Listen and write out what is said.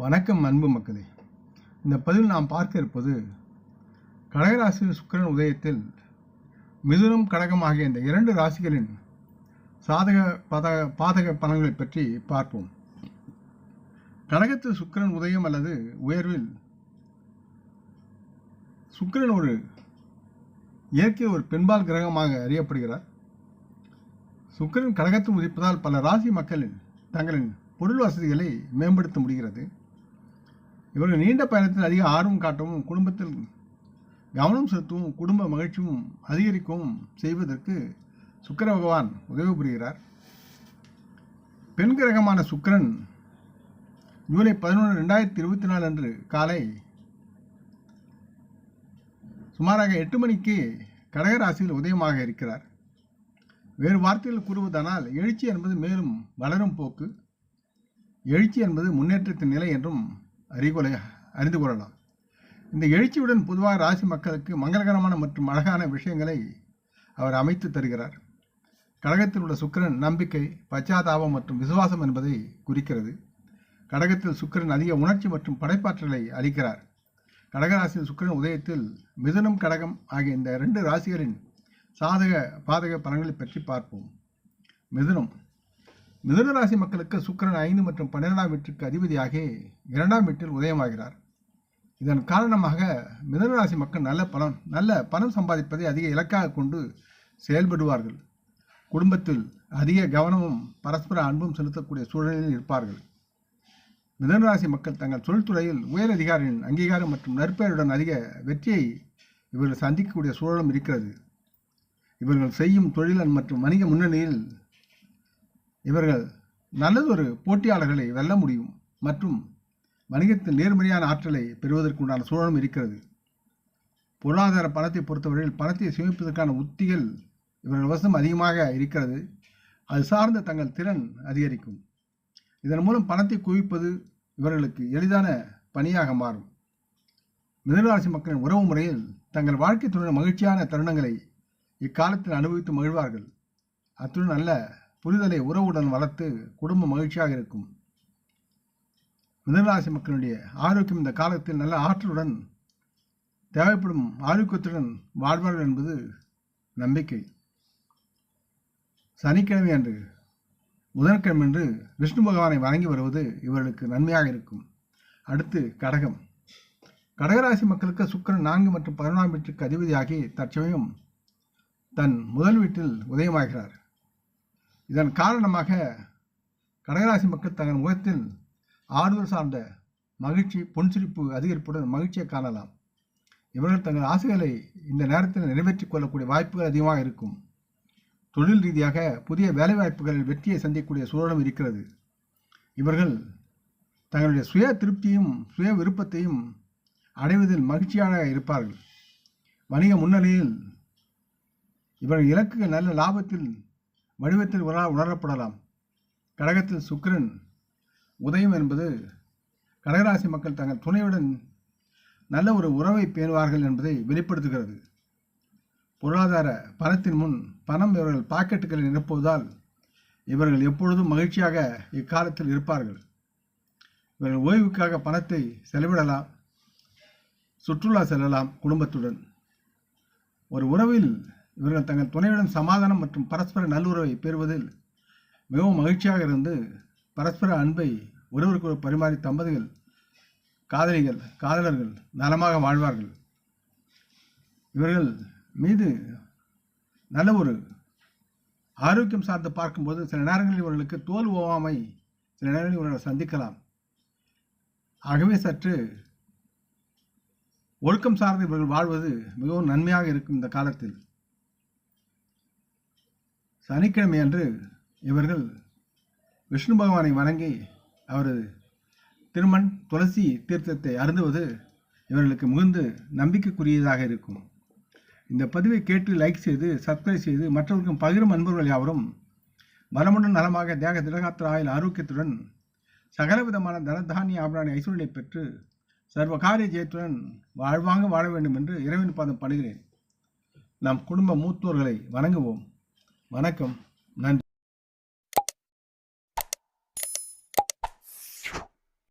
வணக்கம் அன்பு மக்களே. இந்த பதிவில் நாம் பார்க்க இருப்பது கடகராசியில் சுக்கிரன் உதயத்தில் மிதுனம் கடகம் ஆகிய இந்த இரண்டு ராசிகளின் சாதக பாதக பாதக பலன்களை பற்றி பார்ப்போம். கடகத்தில் சுக்கிரன் உதயம் அல்லது உயர்வில் சுக்கிரன் ஒரு இயற்கை ஒரு பெண்பால் கிரகமாக அறியப்படுகிறார். சுக்கிரன் கடகத்தில் உதிப்பதால் பல ராசி மக்களின் தங்களின் பொருள் வசதிகளை மேம்படுத்த முடிகிறது. இவர்கள் நீண்ட பயணத்தில் அதிக ஆர்வம் காட்டவும் குடும்பத்தில் கவனம் செலுத்தவும் குடும்ப மகிழ்ச்சியும் அதிகரிக்கவும் செய்வதற்கு சுக்கர பகவான் உதவி புரிகிறார். பெண் கிரகமான சுக்கரன் ஜூலை பதினொன்று ரெண்டாயிரத்தி இருபத்தி நாலு அன்று காலை சுமாராக எட்டு மணிக்கு கடகராசியில் உதயமாக இருக்கிறார். வேறு வார்த்தைகள் கூறுவதானால் எழுச்சி என்பது மேலும் வளரும் போக்கு எழுச்சி என்பது முன்னேற்றத்தின் நிலை என்றும் அறிகுலை அறிந்து கொள்ளலாம். இந்த எழுச்சியுடன் பொதுவாக ராசி மக்களுக்கு மங்களகரமான மற்றும் அழகான விஷயங்களை அவர் அமைத்து தருகிறார். கடகத்தில் உள்ள சுக்கிரன் நம்பிக்கை பச்சாதாபம் மற்றும் விசுவாசம் என்பதை குறிக்கிறது. கடகத்தில் சுக்கிரன் அதிக உணர்ச்சி மற்றும் படைப்பாற்றலை அளிக்கிறார். கடகராசியில் சுக்கிரன் உதயத்தில் மிதுனம் கடகம் ஆகிய இந்த இரண்டு ராசிகளின் சாதக பாதக பலன்களை பற்றி பார்ப்போம். மிதுனம். மிதுனராசி மக்களுக்கு சுக்கிரன் ஐந்து மற்றும் பன்னிரெண்டாம் வீட்டிற்கு அதிபதியாகி இரண்டாம் வீட்டில் உதயமாகிறார். இதன் காரணமாக மிதனராசி மக்கள் நல்ல பலன் நல்ல பணம் சம்பாதிப்பதை அதிக இலக்காக கொண்டு செயல்படுவார்கள். குடும்பத்தில் அதிக கவனமும் பரஸ்பர அன்பும் செலுத்தக்கூடிய சூழலில் இருப்பார்கள். மிதனராசி மக்கள் தங்கள் தொழில்துறையில் உயர் அதிகாரியின் அங்கீகாரம் மற்றும் நற்பெயருடன் அதிக வெற்றியை இவர்கள் சந்திக்கக்கூடிய சூழலும் இருக்கிறது. இவர்கள் செய்யும் தொழிலன் மற்றும் வணிக முன்னணியில் இவர்கள் நல்லதொரு போட்டியாளர்களை வெல்ல முடியும் மற்றும் வணிகத்தில் நேர்மறையான ஆற்றலை பெறுவதற்குண்டான சூழலும் இருக்கிறது. பொருளாதார பணத்தை பொறுத்தவரையில் பணத்தை சேமிப்பதற்கான உத்திகள் இவர்கள் வசம் அதிகமாக இருக்கிறது. அது சார்ந்த தங்கள் திறன் அதிகரிக்கும். இதன் மூலம் பணத்தை குவிப்பது இவர்களுக்கு எளிதான பணியாக மாறும். மிதனராசி மக்களின் உறவு முறையில் தங்கள் வாழ்க்கை துணை மகிழ்ச்சியான தருணங்களை இக்காலத்தில் அனுபவித்து மகிழ்வார்கள். அத்துடன் நல்ல புரிதலை உறவுடன் வளர்த்து குடும்ப மகிழ்ச்சியாக இருக்கும். மிதனராசி மக்களுடைய ஆரோக்கியம் இந்த காலத்தில் நல்ல ஆற்றலுடன் தேவைப்படும் ஆரோக்கியத்துடன் வாழ்வார்கள் என்பது நம்பிக்கை. சனிக்கிழமை அன்று புதன்கிழமை என்று விஷ்ணு பகவானை வணங்கி வருவது இவர்களுக்கு நன்மையாக இருக்கும். அடுத்து கடகம். கடகராசி மக்களுக்கு சுக்கிரன் நான்கு மற்றும் பதினொன்றாம் வீட்டுக்கு அதிபதியாகி தற்சமயம் தன் முதல் வீட்டில் உதயமாகிறார். இதன் காரணமாக கடகராசி மக்கள் தங்கள் முகத்தில் ஆறுதல் சார்ந்த மகிழ்ச்சி பொன்சிரிப்பு அதிகரிப்புடன் மகிழ்ச்சியை காணலாம். இவர்கள் தங்கள் ஆசைகளை இந்த நேரத்தில் நிறைவேற்றிக் கொள்ளக்கூடிய வாய்ப்புகள் அதிகமாக இருக்கும். தொழில் ரீதியாக புதிய வேலைவாய்ப்புகளில் வெற்றியை சந்திக்கக்கூடிய சூழலும் இருக்கிறது. இவர்கள் தங்களுடைய சுய திருப்தியும் சுய விருப்பத்தையும் அடைவதில் மகிழ்ச்சியாக இருப்பார்கள். வணிக முன்னணியில் இவர்கள் இலக்குகள் நல்ல லாபத்தில் வடிவத்தில் உணர உணரப்படலாம். கடகத்தில் சுக்கிரன் உதயம் என்பது கடகராசி மக்கள் தங்கள் துணையுடன் நல்ல ஒரு உறவை பேணுவார்கள் என்பதை வெளிப்படுத்துகிறது. பொருளாதார பணத்தின் முன் பணம் இவர்கள் பாக்கெட்டுகளில் நிரப்புவதால் இவர்கள் எப்பொழுதும் மகிழ்ச்சியாக இக்காலத்தில் இருப்பார்கள். இவர்கள் ஓய்வுக்காக பணத்தை செலவிடலாம் சுற்றுலா செல்லலாம் குடும்பத்துடன். ஒரு உறவில் இவர்கள் தங்கள் துணையுடன் சமாதானம் மற்றும் பரஸ்பர நல்லுறவை பெறுவதில் மிகவும் மகிழ்ச்சியாக இருந்து பரஸ்பர அன்பை ஒருவருக்கு பரிமாறி தம்பதிகள் காதலிகள் காதலர்கள் நலமாக வாழ்வார்கள். இவர்கள் மீது நல்ல ஒரு ஆரோக்கியம் சார்ந்து பார்க்கும்போது சில நேரங்களில் இவர்களுக்கு தோல் ஓவாமை சில நேரங்களில் இவர்களை சந்திக்கலாம். ஆகவே சற்று ஒழுக்கம் சார்ந்து இவர்கள் வாழ்வது மிகவும் நன்மையாக இருக்கும் இந்த காலத்தில். சனிக்கிழமை அன்று இவர்கள் விஷ்ணு பகவானை வணங்கி அவரது திருமண் துளசி தீர்த்தத்தை அருந்துவது இவர்களுக்கு மிகுந்து நம்பிக்கைக்குரியதாக இருக்கும். இந்த பதிவை கேட்டு லைக் செய்து சப்ஸ்கிரைப் செய்து மற்றவர்களுக்கும் பகிரும் அன்பர்கள் யாவரும் வளமுடன் நலமாக தேக திடகாத்திர ஆயுள் ஆரோக்கியத்துடன் சகலவிதமான தனதானிய ஆபராணி ஐஸ்வர்யை பெற்று சர்வகாரிய ஜெயத்துடன் வாழ்வாங்க வாழ வேண்டும் என்று இறைவன் பாதம் படுகிறேன். நம் குடும்ப மூத்தோர்களை வணங்குவோம். வணக்கம். நன்றி.